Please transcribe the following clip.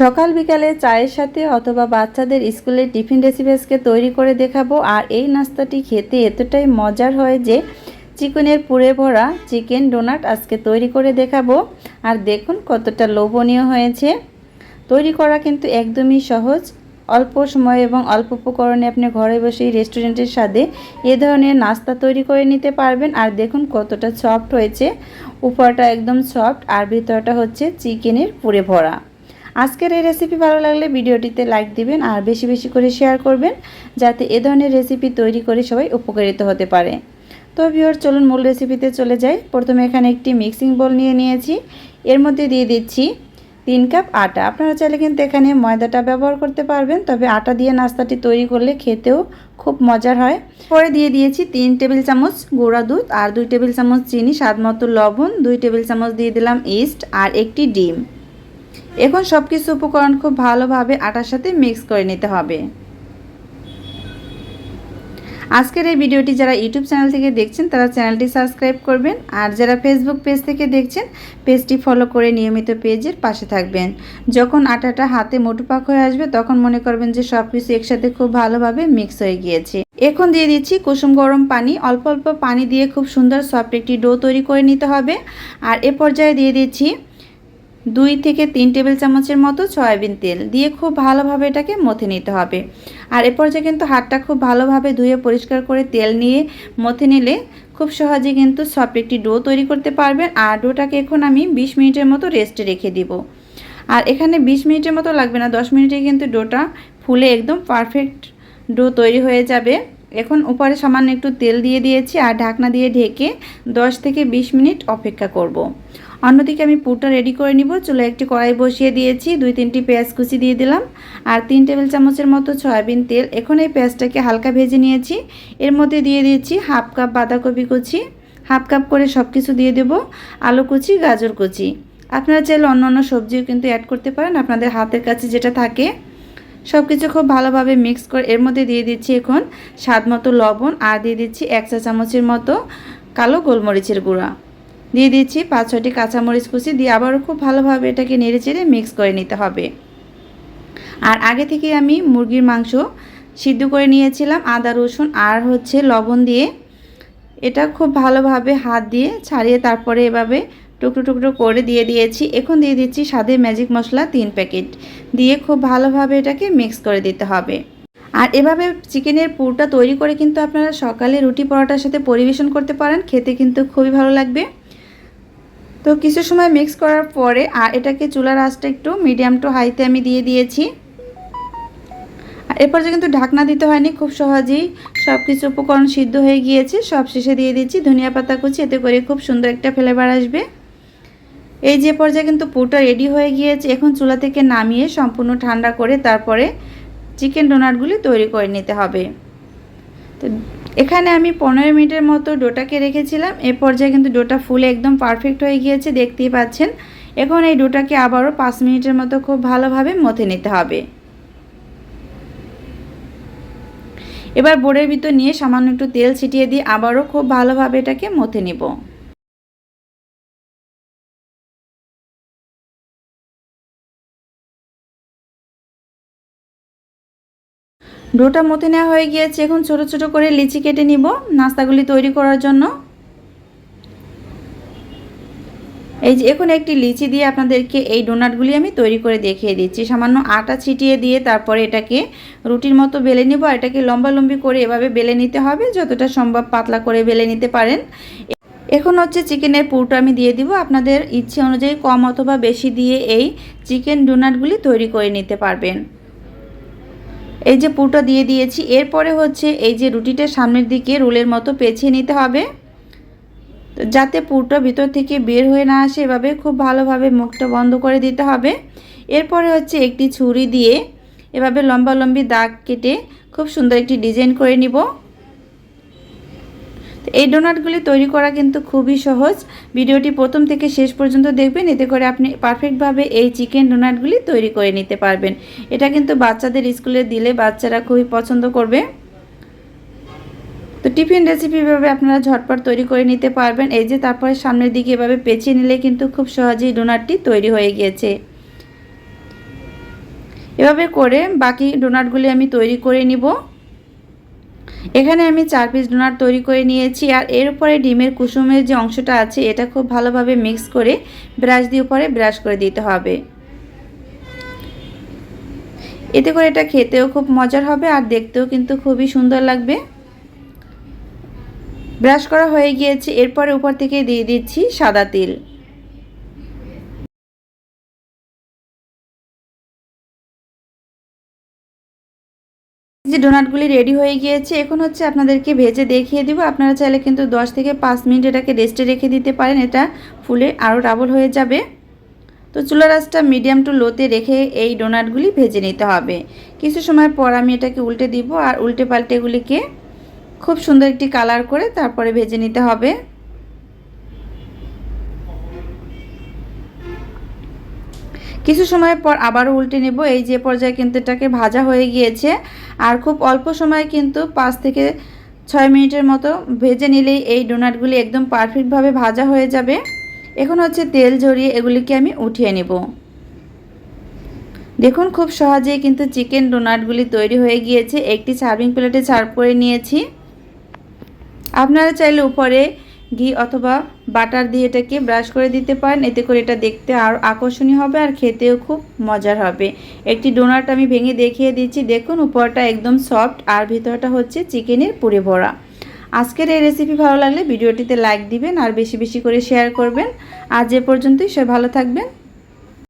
সকাল বিকালে চায়ের সাথে অথবা বাচ্চাদের স্কুলের টিফিন রেসিপিসকে তৈরি করে দেখাবো। আর এই নাস্তাটি খেতে এতটাই মজার হয় যে চিকেনের পুরে ভরা চিকেন ডোনাট আজকে তৈরি করে দেখাবো। আর দেখুন কতটা লোভনীয় হয়েছে। তৈরি করা কিন্তু একদমই সহজ। অল্প সময় এবং অল্প উপকরণে আপনি ঘরে বসেই রেস্টুরেন্টের স্বাদে এ ধরনের নাস্তা তৈরি করে নিতে পারবেন। আর দেখুন কতটা সফট হয়েছে। উপরটা একদম সফট আর ভিতরটা হচ্ছে চিকেনের পুরে ভরা। আজকের এই রেসিপি ভালো লাগলে ভিডিওটিতে লাইক দিবেন আর বেশি বেশি করে শেয়ার করবেন, যাতে এ ধরনের রেসিপি তৈরি করে সবাই উপকারিত হতে পারে। তো ভিওর চলুন মূল রেসিপিতে চলে যাই। প্রথমে এখানে একটি মিক্সিং বোল নিয়ে নিয়েছি। এর মধ্যে দিয়ে দিচ্ছি তিন কাপ আটা। আপনারা চাইলে কিন্তু এখানে ময়দাটা ব্যবহার করতে পারবেন, তবে আটা দিয়ে নাস্তাটি তৈরি করলে খেতেও খুব মজার হয়। পরে দিয়ে দিয়েছি তিন টেবিল চামচ গুঁড়া দুধ আর দুই টেবিল চামচ চিনি স্বাদ মতো লবণ, দুই টেবিল চামচ দিয়ে দিলাম ইস্ট আর একটি ডিম। এখন সব কিছু উপকরণ খুব ভালোভাবে আটার সাথে মিক্স করে নিতে হবে। আজকের এই ভিডিওটি যারা ইউটিউব চ্যানেল থেকে দেখছেন, তারা চ্যানেলটি সাবস্ক্রাইব করবেন। আর যারা ফেসবুক পেজ থেকে দেখছেন, পেজটি ফলো করে নিয়মিত পেজের পাশে থাকবেন। যখন আটাটা হাতে মোটুপাক হয়ে আসবে, তখন মনে করবেন যে সব কিছু একসাথে খুব ভালোভাবে মিক্স হয়ে গিয়েছে। এখন দিয়ে দিচ্ছি কুসুম গরম পানি। অল্প অল্প পানি দিয়ে খুব সুন্দর সফট একটি ডো তৈরি করে নিতে হবে। আর এ পর্যায়ে দিয়ে দিচ্ছি দুই থেকে তিন টেবিল চামচের মতো সয়াবিন তেল দিয়ে খুব ভালোভাবে এটাকে মথে নিতে হবে। আর এ পর্যায়ে কিন্তু হাতটা খুব ভালোভাবে ধুয়ে পরিষ্কার করে তেল নিয়ে মথে নিলে খুব সহজে কিন্তু সফট একটি ডো তৈরি করতে পারবেন। আর ডোটাকে এখন আমি 20 মিনিটের মতো রেস্টে রেখে দিব। আর এখানে 20 মিনিটের মতো লাগবে না 10 মিনিটে কিন্তু ডোটা ফুলে একদম পারফেক্ট ডো তৈরি হয়ে যাবে। এখন উপরে সামান্য একটু তেল দিয়ে দিয়েছি আর ঢাকনা দিয়ে ঢেকে 10 থেকে 20 মিনিট অপেক্ষা করব। অন্যদিকে আমি পুরটা রেডি করে নিব। চুলে একটি কড়াই বসিয়ে দিয়েছি, দুই তিনটি পেঁয়াজ কুচি দিয়ে দিলাম আর তিন টেবিল চামচের মতো সয়াবিন তেল। এখন এই পেঁয়াজটাকে হালকা ভেজে নিয়েছি। এর মধ্যে দিয়ে দিয়েছি হাফ কাপ বাঁধাকপি কুচি, হাফ কাপ করে সব কিছু দিয়ে দেব, আলু কুচি, গাজর কুচি। আপনারা চাইলে অন্য অন্য সবজিও কিন্তু অ্যাড করতে পারেন, আপনাদের হাতের কাছে যেটা থাকে। সব কিছু খুব ভালোভাবে মিক্স করে এর মধ্যে দিয়ে দিচ্ছি এখন স্বাদ মতো লবণ আর দিয়ে দিচ্ছি এক চা চামচের মতো কালো গোলমরিচের গুঁড়া। দিয়ে দিচ্ছি পাঁচ ছটি কাঁচামরিচ কুচি দিয়ে আবারও খুব ভালোভাবে এটাকে নেড়ে চেড়ে মিক্স করে নিতে হবে। আর আগে থেকে আমি মুরগির মাংস সিদ্ধ করে নিয়েছিলাম আদা, রসুন আর হচ্ছে লবণ দিয়ে। এটা খুব ভালোভাবে হাত দিয়ে ছাড়িয়ে তারপরে এভাবে টুকরো টুকরো করে দিয়ে দিয়েছি। এখন দিয়ে দিচ্ছি স্বাদে ম্যাজিক মশলা তিন প্যাকেট দিয়ে খুব ভালোভাবে এটাকে মিক্স করে দিতে হবে। আর এভাবে চিকেনের পুরটা তৈরি করে কিন্তু আপনারা সকালে রুটি পরোটার সাথে পরিবেশন করতে পারেন, খেতে কিন্তু খুবই ভালো লাগবে। তো কিছু সময় মিক্স করার পরে, আর এটাকে চুলার আঁচটা একটু মিডিয়াম টু হাইতে আমি দিয়ে দিয়েছি। আর এরপর যে কিন্তু ঢাকনা দিতে হয়নি, খুব সহজেই সব কিছু উপকরণ সিদ্ধ হয়ে গিয়েছে। সব শেষে দিয়ে দিচ্ছি ধনিয়া পাতা কুচি, এতে করে খুব সুন্দর একটা ফ্লেভার আসবে। এই যে পর্যায়ে কিন্তু পুরটা রেডি হয়ে গিয়েছে। এখন চুলা থেকে নামিয়ে সম্পূর্ণ ঠান্ডা করে তারপরে চিকেন ডোনাটগুলি তৈরি করে নিতে হবে। তো এখানে আমি পনেরো মিনিটের মতো ডোটাকে রেখেছিলাম। এ পর্যায়ে কিন্তু ডোটা ফুলে একদম পারফেক্ট হয়ে গিয়েছে, দেখতেই পাচ্ছেন। এখন এই ডোটাকে আবারও পাঁচ মিনিটের মতো খুব ভালোভাবে মথে নিতে হবে। এবার বোর্ডের ভিতর নিয়ে সামান্য একটু তেল ছিটিয়ে দিয়ে আবারও খুব ভালোভাবে এটাকে মথে নিব। ডোটা মতে নেওয়া হয়ে গিয়েছে। এখন ছোট ছোট করে লিচি কেটে নিব নাস্তাগুলি তৈরি করার জন্য। এই যে এখন একটি লিচি দিয়ে আপনাদেরকে এই ডোনাটগুলি আমি তৈরি করে দেখিয়ে দিচ্ছি। সামান্য আটা ছিটিয়ে দিয়ে তারপরে এটাকে রুটির মতো বেলে নিব আর এটাকে লম্বা লম্বি করে এভাবে বেলে নিতে হবে, যতটা সম্ভব পাতলা করে বেলে নিতে পারেন। এখন হচ্ছে চিকেনের পুরটা আমি দিয়ে দিব। আপনাদের ইচ্ছে অনুযায়ী কম অথবা বেশি দিয়ে এই চিকেন ডোনাটগুলি তৈরি করে নিতে পারবেন। এই যে পুরটা দিয়ে দিয়েছি, এরপরে হচ্ছে এই যে রুটিটা সামনের দিকে রোলের মতো পেঁচিয়ে নিতে হবে। যাতে পুরটা ভিতর থেকে বের হয়ে না আসে, এভাবে খুব ভালোভাবে মুখটা বন্ধ করে দিতে হবে। এরপরে হচ্ছে একটি ছুরি দিয়ে এভাবে লম্বা লম্বি দাগ কেটে খুব সুন্দর একটি ডিজাইন করে নিব। এই ডোনাটগুলি তৈরি করা কিন্তু খুবই সহজ। ভিডিওটি প্রথম থেকে শেষ পর্যন্ত দেখবেন, এতে করে আপনি পারফেক্টভাবে এই চিকেন ডোনাটগুলি তৈরি করে নিতে পারবেন। এটা কিন্তু বাচ্চাদের স্কুলে দিলে বাচ্চারা খুবই পছন্দ করবে। তো টিফিন রেসিপি রেসিপিভাবে আপনারা ঝটপট তৈরি করে নিতে পারবেন। এই যে তারপরে সামনের দিকে এভাবে পেঁচিয়ে নিলে কিন্তু খুব সহজেই ডোনাটটি তৈরি হয়ে গিয়েছে। এভাবে করে বাকি ডোনাটগুলি আমি তৈরি করে নিব। এখানে আমি চার পিস ডোনার তৈরি করে নিয়েছি আর এর উপরে ডিমের কুসুমের যে অংশটা আছে, এটা খুব ভালোভাবে মিক্স করে ব্রাশ দিয়ে উপরে ব্রাশ করে দিতে হবে। এতে করে এটা খেতেও খুব মজার হবে আর দেখতেও কিন্তু খুবই সুন্দর লাগবে। ব্রাশ করা হয়ে গিয়েছে, এরপরে উপর থেকে দিয়ে দিচ্ছি সাদা তিল। ডোনাটগুলি রেডি হয়ে গিয়েছে। এখন হচ্ছে আপনাদেরকে ভেজে দেখিয়ে দিব। আপনারা চাইলে কিন্তু 10 থেকে পাঁচ মিনিট এটাকে রেস্টে রেখে দিতে পারেন। এটা ফুলে আরও ডাবল হয়ে যাবে। তো চুলা রাসটা মিডিয়াম টু লোতে রেখে এই ডোনাটগুলি ভেজে নিতে হবে। কিছু সময় পর আমি এটাকে উল্টে দিব। আর উল্টে পাল্টে এগুলিকে খুব সুন্দর একটি কালার করে তারপরে ভেজে নিতে হবে। কিছু সময় পর আবারও উল্টে নেব। এই যে পর্যায়ে কিন্তু এটাকে ভাজা হয়ে গিয়েছে। আর খুব অল্প সময় কিন্তু পাঁচ থেকে ছয় মিনিটের মতো ভেজে নিলেই এই ডোনাটগুলি একদম পারফেক্টভাবে ভাজা হয়ে যাবে। এখন হচ্ছে তেল ঝরিয়ে এগুলিকে আমি উঠিয়ে নেব। দেখুন খুব সহজেই কিন্তু চিকেন ডোনাটগুলি তৈরি হয়ে গিয়েছে। একটি সার্ভিং প্লেটে সার্ভ করে নিয়েছি। আপনারা চাইলে উপরে ঘি অথবা বাটার দিয়ে এটাকে ব্রাশ করে দিতে পারেন। এতে করে এটা দেখতে আরও আকর্ষণীয় হবে আর খেতেও খুব মজার হবে। একটি ডোনাট আমি ভেঙে দেখিয়ে দিচ্ছি। দেখুন, উপরটা একদম সফট আর ভিতরটা হচ্ছে চিকেনের পুরে ভরা। আজকের এই রেসিপি ভালো লাগলে ভিডিওটিতে লাইক দিবেন আর বেশি বেশি করে শেয়ার করবেন। আজ এ পর্যন্তই। সে ভালো থাকবেন।